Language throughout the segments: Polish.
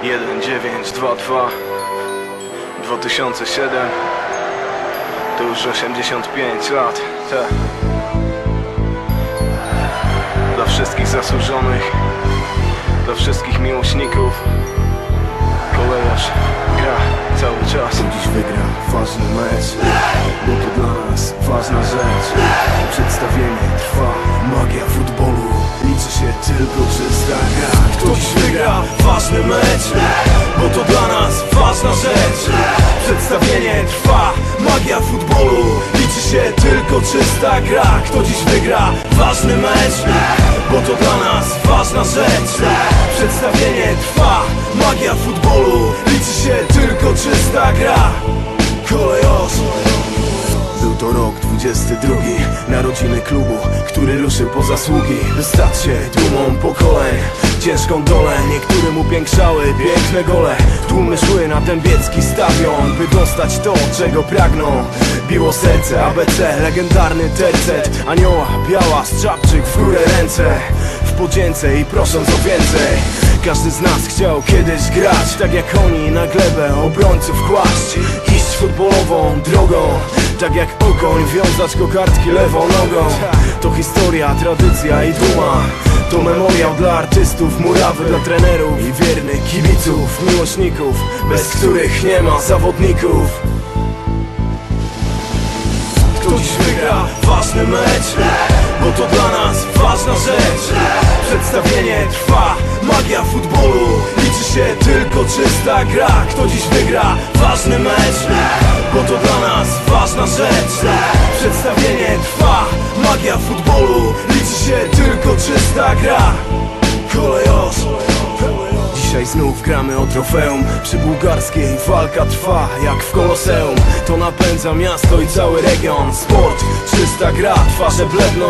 1922 2007 To już 85 lat. Te. Dla wszystkich zasłużonych. Dla wszystkich miłośników. Kolejarz gra cały czas. Dziś wygra? Ważny mecz. Bo to dla nas ważna rzecz. Przedstawienie trwa. Magia futbolu Liczy się tylko czysta gra. Kto dziś wygra ważny mecz Bo to dla nas ważna rzecz. Przedstawienie trwa Magia futbolu. Liczy się tylko czysta gra. Kto dziś wygra ważny mecz Bo to dla nas ważna rzecz. Przedstawienie trwa Magia futbolu. Liczy się tylko czysta gra. Kolejos był to rok 22, narodziny klubu, który ruszył po zasługi. Stać się dumą pokoleń, ciężką dolę Niektórym upiększały piękne gole. Tłumy szły na dębiecki stadion, by dostać to, czego pragną. Biło serce, ABC, legendarny tercet. Anioła, biała, strzapczyk, w górę ręce. W podzięce i prosząc o więcej. Każdy z nas chciał kiedyś grać Tak jak oni na glebę obrońców kłaść. Iść futbolową drogą Tak jak okoń wiązać kokardki lewą nogą To historia, tradycja i duma. To memoriał dla artystów, murawy dla trenerów I wiernych kibiców, miłośników Bez których nie ma zawodników. Kto dziś wygra ważny mecz? Bo to dla nas ważna rzecz. Przedstawienie trwa Magia futbolu. Liczy się tylko czysta gra. Kto dziś wygra ważny mecz? Bo to dla nas ważna rzecz. Przedstawienie trwa Magia futbolu Liczy się tylko czysta gra. Kolejos Dzisiaj znów gramy o trofeum. Przy bułgarskiej walka trwa jak w koloseum. To napędza miasto i cały region. Sport, czysta gra, twarze bledną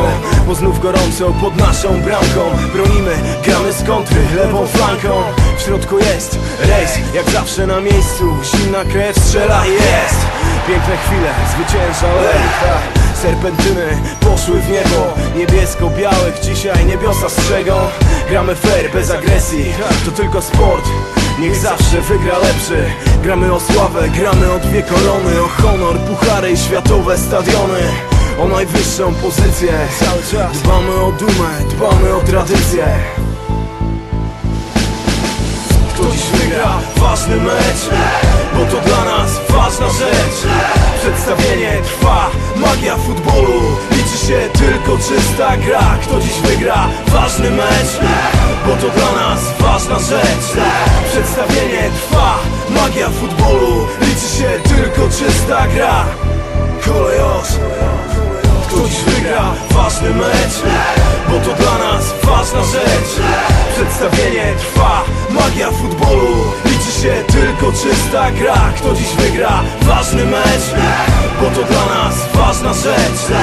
Bo znów gorąco pod naszą bramką. Bronimy, gramy z kontry, lewą flanką. W środku jest rejs, jak zawsze na miejscu. Zimna krew strzela jest. Piękne chwile, zwycięża lech Serpentyny poszły w niebo. Niebiesko-białych dzisiaj niebiosa strzegą. Gramy fair, bez agresji To tylko sport. Niech zawsze wygra lepszy. Gramy o sławę, gramy o dwie korony. O honor, puchary i światowe stadiony. O najwyższą pozycję. Dbamy o dumę, dbamy o tradycję. Kto dziś wygra ważny mecz? Bo to dla nas ważna rzecz tylko czysta gra Kto dziś wygra? Ważny mecz Bo to dla nas ważna rzecz. Przedstawienie trwa Magia futbolu Liczy się tylko czysta gra. Kolejos kto dziś wygra? Ważny mecz Bo to dla nas ważna rzecz. Przedstawienie trwa Magia futbolu Liczy się tylko czysta gra. Kto dziś wygra? Ważny mecz Bo to dla nas ważna rzecz